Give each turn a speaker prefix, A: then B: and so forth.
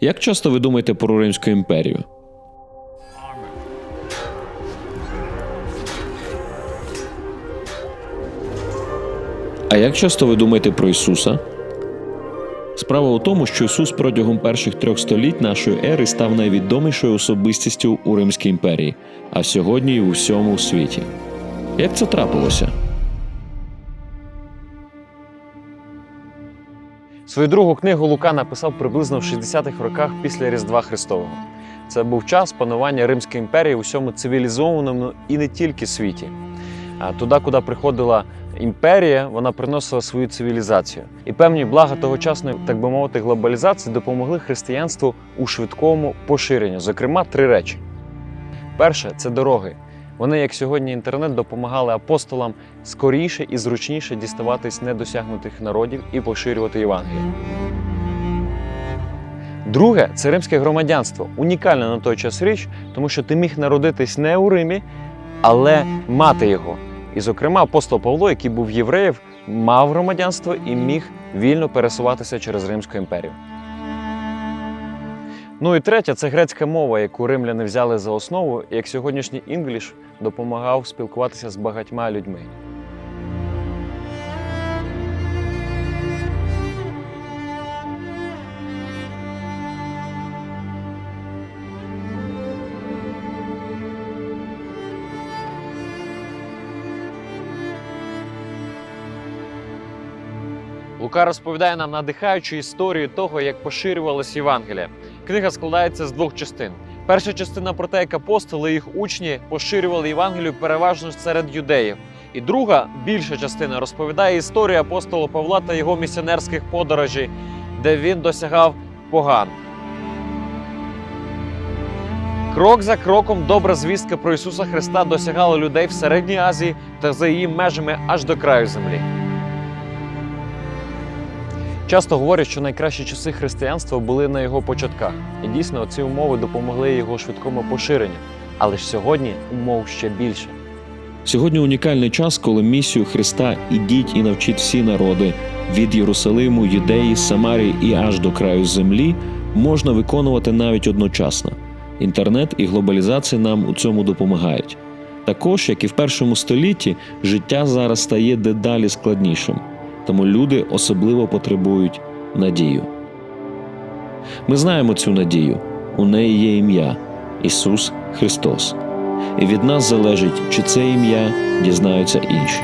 A: Як часто ви думаєте про Римську імперію? А як часто ви думаєте про Ісуса? Справа у тому, що Ісус протягом перших трьох століть нашої ери став найвідомішою особистістю у Римській імперії, а сьогодні і у всьому світі. Як це трапилося?
B: Свою другу книгу Лука написав приблизно в 60-х роках після Різдва Христового. Це був час панування Римської імперії у всьому цивілізованому і не тільки світі. Туди, куди приходила імперія, вона приносила свою цивілізацію. І певні блага тогочасної, так би мовити, глобалізації допомогли християнству у швидкому поширенні. Зокрема, три речі: перше це дороги. Вони, як сьогодні інтернет, допомагали апостолам скоріше і зручніше діставатись недосягнутих народів і поширювати Євангеліє. Друге це римське громадянство. Унікальна на той час річ, тому що ти міг народитись не у Римі, але мати його. І, зокрема, апостол Павло, який був євреєв, мав громадянство і міг вільно пересуватися через Римську імперію. Ну і третє це грецька мова, яку римляни взяли за основу, і як сьогоднішній інгліш допомагав спілкуватися з багатьма людьми. Лука розповідає нам надихаючу історію того, як поширювалось Євангелія. Книга складається з двох частин. Перша частина про те, як апостоли і їх учні поширювали Євангелію переважно серед юдеїв. І друга, більша частина, розповідає історію апостола Павла та його місіонерських подорожей, де він досягав поган. Крок за кроком добра звістка про Ісуса Христа досягала людей в Середній Азії та за її межами аж до краю землі. Часто говорять, що найкращі часи християнства були на його початках, і дійсно ці умови допомогли його швидкому поширенню. Але ж сьогодні умов ще більше.
A: Сьогодні унікальний час, коли місію Христа ідіть і навчіть всі народи від Єрусалиму, Юдеї, Самарії і аж до краю землі можна виконувати навіть одночасно. Інтернет і глобалізація нам у цьому допомагають. Також, як і в першому столітті, життя зараз стає дедалі складнішим, тому люди особливо потребують надію. Ми знаємо цю надію. У неї є ім'я Ісус Христос. І від нас залежить, чи це ім'я дізнаються інші.